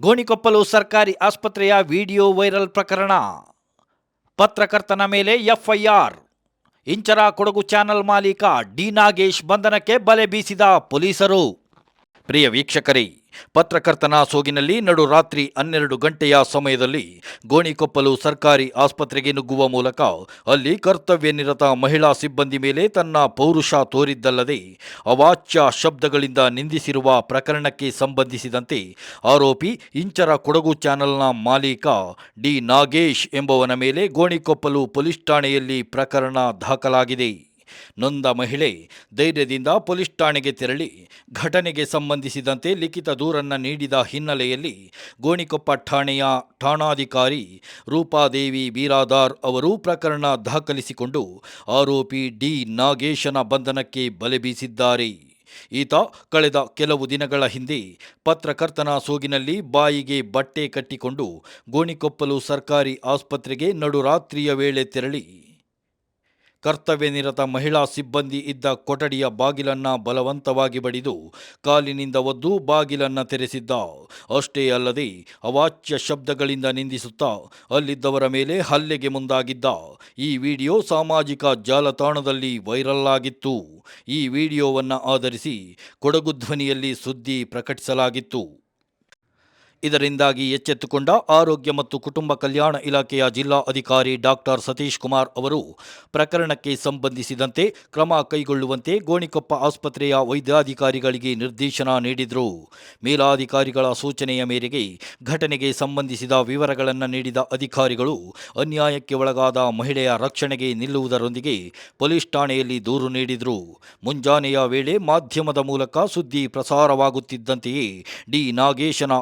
ಗೋಣಿಕೊಪ್ಪಲು ಸರ್ಕಾರಿ ಆಸ್ಪತ್ರೆಯ video viral ಪ್ರಕರಣ. ಪತ್ರಕರ್ತನ ಮೇಲೆ ಎಫ್ಐಆರ್. ಇಂಚರ ಕೊಡಗು ಚಾನೆಲ್ ಮಾಲೀಕ ಡಿ ನಾಗೇಶ್ ಬಂಧನಕ್ಕೆ ಬಲೆ ಬೀಸಿದ ಪೊಲೀಸರು. ಪ್ರಿಯ ವೀಕ್ಷಕರೇ ಪತ್ರಕರ್ತನ ಸೋಗಿನಲ್ಲಿ ನಡು ರಾತ್ರಿ ಹನ್ನೆರಡು ಗಂಟೆಯ ಸಮಯದಲ್ಲಿ ಗೋಣಿಕೊಪ್ಪಲು ಸರ್ಕಾರಿ ಆಸ್ಪತ್ರೆಗೆ ನುಗ್ಗುವ ಮೂಲಕ ಅಲ್ಲಿ ಕರ್ತವ್ಯ ನಿರತ ಮಹಿಳಾ ಸಿಬ್ಬಂದಿ ಮೇಲೆ ತನ್ನ ಪೌರುಷ ತೋರಿದ್ದಲ್ಲದೆ ಅವಾಚ್ಯ ಶಬ್ದಗಳಿಂದ ನಿಂದಿಸಿರುವ ಪ್ರಕರಣಕ್ಕೆ ಸಂಬಂಧಿಸಿದಂತೆ ಆರೋಪಿ ಇಂಚರ ಕೊಡಗು ಚಾನೆಲ್ನ ಮಾಲೀಕ ಡಿ ನಾಗೇಶ್ ಎಂಬವನ ಮೇಲೆ ಗೋಣಿಕೊಪ್ಪಲು ಪೊಲೀಸ್ ಠಾಣೆಯಲ್ಲಿ ಪ್ರಕರಣ ದಾಖಲಾಗಿದೆ. ನೊಂದ ಮಹಿಳೆ ಧೈರ್ಯದಿಂದ ಪೊಲೀಸ್ ಠಾಣೆಗೆ ತೆರಳಿ ಘಟನೆಗೆ ಸಂಬಂಧಿಸಿದಂತೆ ಲಿಖಿತ ದೂರನ್ನು ನೀಡಿದ ಹಿನ್ನೆಲೆಯಲ್ಲಿ ಗೋಣಿಕೊಪ್ಪ ಠಾಣೆಯ ಠಾಣಾಧಿಕಾರಿ ರೂಪಾದೇವಿ ಬೀರಾದಾರ್ ಅವರು ಪ್ರಕರಣ ದಾಖಲಿಸಿಕೊಂಡು ಆರೋಪಿ ಡಿ ನಾಗೇಶನ ಬಂಧನಕ್ಕೆ ಬಲೆ ಬೀಸಿದ್ದಾರೆ. ಈತ ಕಳೆದ ಕೆಲವು ದಿನಗಳ ಹಿಂದೆ ಪತ್ರಕರ್ತನ ಸೋಗಿನಲ್ಲಿ ಬಾಯಿಗೆ ಬಟ್ಟೆ ಕಟ್ಟಿಕೊಂಡು ಗೋಣಿಕೊಪ್ಪಲು ಸರ್ಕಾರಿ ಆಸ್ಪತ್ರೆಗೆ ನಡುರಾತ್ರಿಯ ವೇಳೆ ತೆರಳಿ ಕರ್ತವ್ಯ ನಿರತ ಮಹಿಳಾ ಸಿಬ್ಬಂದಿ ಇದ್ದ ಕೊಠಡಿಯ ಬಾಗಿಲನ್ನ ಬಲವಂತವಾಗಿ ಬಡಿದು ಕಾಲಿನಿಂದ ಒದ್ದು ಬಾಗಿಲನ್ನ ತೆರೆಸಿದ್ದ. ಅಷ್ಟೇ ಅಲ್ಲದೆ ಅವಾಚ್ಯ ಶಬ್ದಗಳಿಂದ ನಿಂದಿಸುತ್ತಾ ಅಲ್ಲಿದ್ದವರ ಮೇಲೆ ಹಲ್ಲೆಗೆ ಮುಂದಾಗಿದ್ದ. ಈ ವಿಡಿಯೋ ಸಾಮಾಜಿಕ ಜಾಲತಾಣದಲ್ಲಿ ವೈರಲ್ ಆಗಿತ್ತು. ಈ ವಿಡಿಯೋವನ್ನು ಆಧರಿಸಿ ಕೊಡಗು ಧ್ವನಿಯಲ್ಲಿ ಸುದ್ದಿ ಪ್ರಕಟಿಸಲಾಗಿತ್ತು. ಇದರಿಂದಾಗಿ ಎಚ್ಚೆತ್ತುಕೊಂಡ ಆರೋಗ್ಯ ಮತ್ತು ಕುಟುಂಬ ಕಲ್ಯಾಣ ಇಲಾಖೆಯ ಜಿಲ್ಲಾ ಅಧಿಕಾರಿ ಡಾಕ್ಟರ್ ಸತೀಶ್ ಕುಮಾರ್ ಅವರು, ಪ್ರಕರಣಕ್ಕೆ ಸಂಬಂಧಿಸಿದಂತೆ ಕ್ರಮ ಕೈಗೊಳ್ಳುವಂತೆ ಗೋಣಿಕೊಪ್ಪ ಆಸ್ಪತ್ರೆಯ ವೈದ್ಯಾಧಿಕಾರಿಗಳಿಗೆ ನಿರ್ದೇಶನ ನೀಡಿದರು. ಮೇಲಾಧಿಕಾರಿಗಳ ಸೂಚನೆಯ ಮೇರೆಗೆ ಘಟನೆಗೆ ಸಂಬಂಧಿಸಿದ ವಿವರಗಳನ್ನು ನೀಡಿದ ಅಧಿಕಾರಿಗಳು, ಅನ್ಯಾಯಕ್ಕೆ ಒಳಗಾದ ಮಹಿಳೆಯ ರಕ್ಷಣೆಗೆ ನಿಲ್ಲುವುದರೊಂದಿಗೆ ಪೊಲೀಸ್ ಠಾಣೆಯಲ್ಲಿ ದೂರು ನೀಡಿದರು. ಮುಂಜಾನೆಯ ವೇಳೆ ಮಾಧ್ಯಮದ ಮೂಲಕ ಸುದ್ದಿ ಪ್ರಸಾರವಾಗುತ್ತಿದ್ದಂತೆಯೇ ಡಿ ನಾಗೇಶನ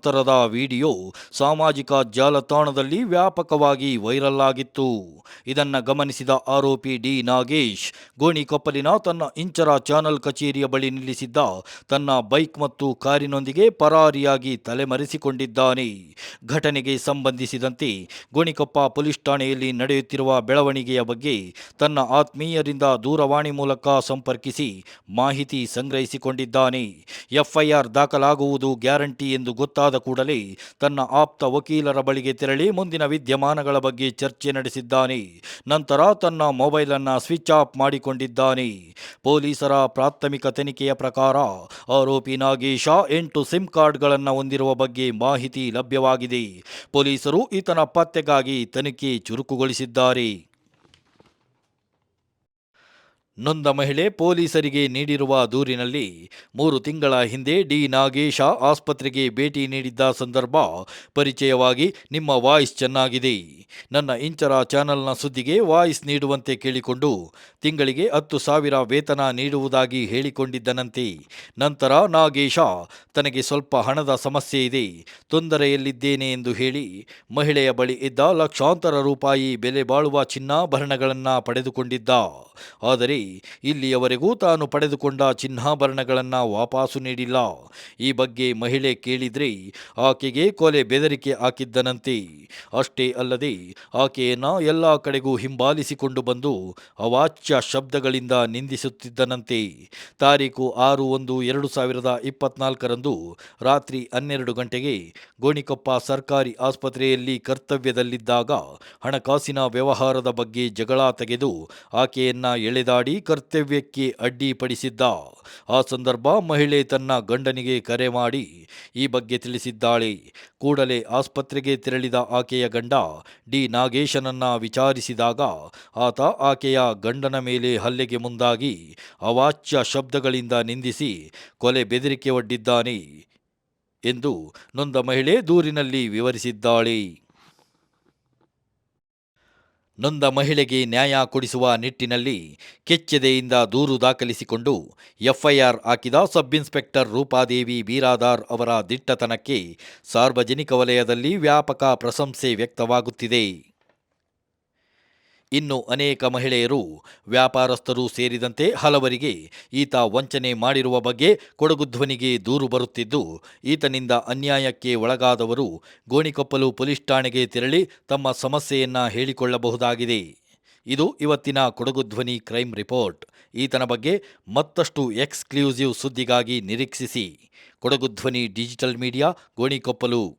ಅವಾಂತರದ ವಿಡಿಯೋ ಸಾಮಾಜಿಕ ಜಾಲತಾಣದಲ್ಲಿ ವ್ಯಾಪಕವಾಗಿ ವೈರಲ್ ಆಗಿತ್ತು. ಇದನ್ನು ಗಮನಿಸಿದ ಆರೋಪಿ ಡಿ ನಾಗೇಶ್ ಗೋಣಿಕೊಪ್ಪಲಿನ ತನ್ನ ಇಂಚರ ಚಾನಲ್ ಕಚೇರಿಯ ಬಳಿ ನಿಲ್ಲಿಸಿದ್ದ ತನ್ನ ಬೈಕ್ ಮತ್ತು ಕಾರಿನೊಂದಿಗೆ ಪರಾರಿಯಾಗಿ ತಲೆಮರೆಸಿಕೊಂಡಿದ್ದಾನೆ. ಘಟನೆಗೆ ಸಂಬಂಧಿಸಿದಂತೆ ಗೋಣಿಕೊಪ್ಪ ಪೊಲೀಸ್ ಠಾಣೆಯಲ್ಲಿ ನಡೆಯುತ್ತಿರುವ ಬೆಳವಣಿಗೆಯ ಬಗ್ಗೆ ತನ್ನ ಆತ್ಮೀಯರಿಂದ ದೂರವಾಣಿ ಮೂಲಕ ಸಂಪರ್ಕಿಸಿ ಮಾಹಿತಿ ಸಂಗ್ರಹಿಸಿಕೊಂಡಿದ್ದಾನೆ. ಎಫ್ಐಆರ್ ದಾಖಲಾಗುವುದು ಗ್ಯಾರಂಟಿ ಎಂದು ಗೊತ್ತಾದ ಕೂಡಲೇ ತನ್ನ ಆಪ್ತ ವಕೀಲರ ಬಳಿಗೆ ತೆರಳಿ ಮುಂದಿನ ವಿದ್ಯಮಾನಗಳ ಬಗ್ಗೆ ಚರ್ಚೆ ನಡೆಸಿದ್ದಾನೆ. ನಂತರ ತನ್ನ ಮೊಬೈಲನ್ನು ಸ್ವಿಚ್ ಆಫ್ ಮಾಡಿಕೊಂಡಿದ್ದಾನೆ. ಪೊಲೀಸರ ಪ್ರಾಥಮಿಕ ತನಿಖೆಯ ಪ್ರಕಾರ ಆರೋಪಿ ನಾಗೇಶ ಎಂಟು ಸಿಮ್ ಕಾರ್ಡ್ಗಳನ್ನು ಹೊಂದಿರುವ ಬಗ್ಗೆ ಮಾಹಿತಿ ಲಭ್ಯವಾಗಿದೆ. ಪೊಲೀಸರು ಈತನ ಪತ್ತೆಗಾಗಿ ತನಿಖೆ ಚುರುಕುಗೊಳಿಸಿದ್ದಾರೆ. ನೊಂದ ಮಹಿಳೆ ಪೊಲೀಸರಿಗೆ ನೀಡಿರುವ ದೂರಿನಲ್ಲಿ ಮೂರು ತಿಂಗಳ ಹಿಂದೆ ಡಿ. ನಾಗೇಶ ಆಸ್ಪತ್ರೆಗೆ ಭೇಟಿ ನೀಡಿದ್ದ ಸಂದರ್ಭ ಪರಿಚಯವಾಗಿ ನಿಮ್ಮ ವಾಯ್ಸ್ ಚೆನ್ನಾಗಿದೆ. ನನ್ನ ಇಂಚರ ಚಾನೆಲ್ನ ಸುದ್ದಿಗೆ ವಾಯ್ಸ್ ನೀಡುವಂತೆ ಕೇಳಿಕೊಂಡು ತಿಂಗಳಿಗೆ ಹತ್ತು ಸಾವಿರ ವೇತನ ನೀಡುವುದಾಗಿ ಹೇಳಿಕೊಂಡಿದ್ದನಂತೆ. ನಂತರ ನಾಗೇಶ, ತನಗೆ ಸ್ವಲ್ಪ ಹಣದ ಸಮಸ್ಯೆ ಇದೆ, ತೊಂದರೆಯಲ್ಲಿದ್ದೇನೆ ಎಂದು ಹೇಳಿ ಮಹಿಳೆಯ ಬಳಿ ಇದ್ದ ಲಕ್ಷಾಂತರ ರೂಪಾಯಿ ಬೆಲೆ ಬಾಳುವ ಚಿನ್ನಾಭರಣಗಳನ್ನು ಪಡೆದುಕೊಂಡಿದ್ದ. ಆದರೆ ಇಲ್ಲಿಯವರೆಗೂ ತಾನು ಪಡೆದುಕೊಂಡ ಚಿನ್ನಾಭರಣಗಳನ್ನು ವಾಪಾಸು ನೀಡಿಲ್ಲ. ಈ ಬಗ್ಗೆ ಮಹಿಳೆ ಕೇಳಿದ್ರೆ ಆಕೆಗೆ ಕೊಲೆ ಬೆದರಿಕೆ ಹಾಕಿದ್ದನಂತೆ. ಅಷ್ಟೇ ಅಲ್ಲದೆ ಆಕೆಯನ್ನ ಎಲ್ಲ ಕಡೆಗೂ ಹಿಂಬಾಲಿಸಿಕೊಂಡು ಬಂದು ಅವಾಚ್ಯ ಶಬ್ದಗಳಿಂದ ನಿಂದಿಸುತ್ತಿದ್ದನಂತೆ. ತಾರೀಕು ಆರು ಒಂದು ಎರಡು ಸಾವಿರದ ಇಪ್ಪತ್ನಾಲ್ಕರಂದು ರಾತ್ರಿ ಹನ್ನೆರಡು ಗಂಟೆಗೆ ಗೋಣಿಕೊಪ್ಪ ಸರ್ಕಾರಿ ಆಸ್ಪತ್ರೆಯಲ್ಲಿ ಕರ್ತವ್ಯದಲ್ಲಿದ್ದಾಗ ಹಣಕಾಸಿನ ವ್ಯವಹಾರದ ಬಗ್ಗೆ ಜಗಳ ತೆಗೆದು ಆಕೆಯನ್ನ ಎಳೆದಾಡಿ ಕರ್ತವ್ಯಕ್ಕೆ ಅಡ್ಡಿಪಡಿಸಿದ್ದ. ಆ ಸಂದರ್ಭ ಮಹಿಳೆ ತನ್ನ ಗಂಡನಿಗೆ ಕರೆ ಮಾಡಿ, ಈ ಬಗ್ಗೆ ತಿಳಿಸಿದ್ದಾಳೆ. ಕೂಡಲೇ ಆಸ್ಪತ್ರೆಗೆ ತೆರಳಿದ ಆಕೆಯ ಗಂಡ ಡಿ. ನಾಗೇಶನನ್ನ ವಿಚಾರಿಸಿದಾಗ, ಆತ ಆಕೆಯ ಗಂಡನ ಮೇಲೆ ಹಲ್ಲೆಗೆ ಮುಂದಾಗಿ, ಅವಾಚ್ಯ ಶಬ್ದಗಳಿಂದ ನಿಂದಿಸಿ ಕೊಲೆ ಬೆದರಿಕೆ ಒಡ್ಡಿದ್ದಾನೆ ಎಂದು ನೊಂದ ಮಹಿಳೆ ದೂರಿನಲ್ಲಿ ವಿವರಿಸಿದ್ದಾಳೆ. ನೊಂದ ಮಹಿಳೆಗೆ ನ್ಯಾಯ ಕೊಡಿಸುವ ನಿಟ್ಟಿನಲ್ಲಿ ಕೆಚ್ಚೆದೆಯಿಂದ ದೂರು ದಾಖಲಿಸಿಕೊಂಡು ಎಫ್ಐಆರ್ ಹಾಕಿದ ಸಬ್ ಇನ್ಸ್ಪೆಕ್ಟರ್ ರೂಪಾದೇವಿ ಬೀರಾದಾರ್ ಅವರ ದಿಟ್ಟತನಕ್ಕೆ ಸಾರ್ವಜನಿಕ ವಲಯದಲ್ಲಿ ವ್ಯಾಪಕ ಪ್ರಶಂಸೆ ವ್ಯಕ್ತವಾಗುತ್ತಿದೆ. ಇನ್ನು ಅನೇಕ ಮಹಿಳೆಯರು ವ್ಯಾಪಾರಸ್ಥರು ಸೇರಿದಂತೆ ಹಲವರಿಗೆ ಈತ ವಂಚನೆ ಮಾಡಿರುವ ಬಗ್ಗೆ ಕೊಡಗುಧ್ವನಿಗೆ ದೂರು ಬರುತ್ತಿದ್ದು, ಈತನಿಂದ ಅನ್ಯಾಯಕ್ಕೆ ಒಳಗಾದವರು ಗೋಣಿಕೊಪ್ಪಲು ಪೊಲೀಸ್ ಠಾಣೆಗೆ ತೆರಳಿ ತಮ್ಮ ಸಮಸ್ಯೆಯನ್ನ ಹೇಳಿಕೊಳ್ಳಬಹುದಾಗಿದೆ. ಇದು ಇವತ್ತಿನ ಕೊಡಗುಧ್ವನಿ ಕ್ರೈಮ್ ರಿಪೋರ್ಟ್. ಈತನ ಬಗ್ಗೆ ಮತ್ತಷ್ಟು ಎಕ್ಸ್ಕ್ಲೂಸಿವ್ ಸುದ್ದಿಗಾಗಿ ನಿರೀಕ್ಷಿಸಿ. Kodagu Dhwani digital media, Gonikoppalu.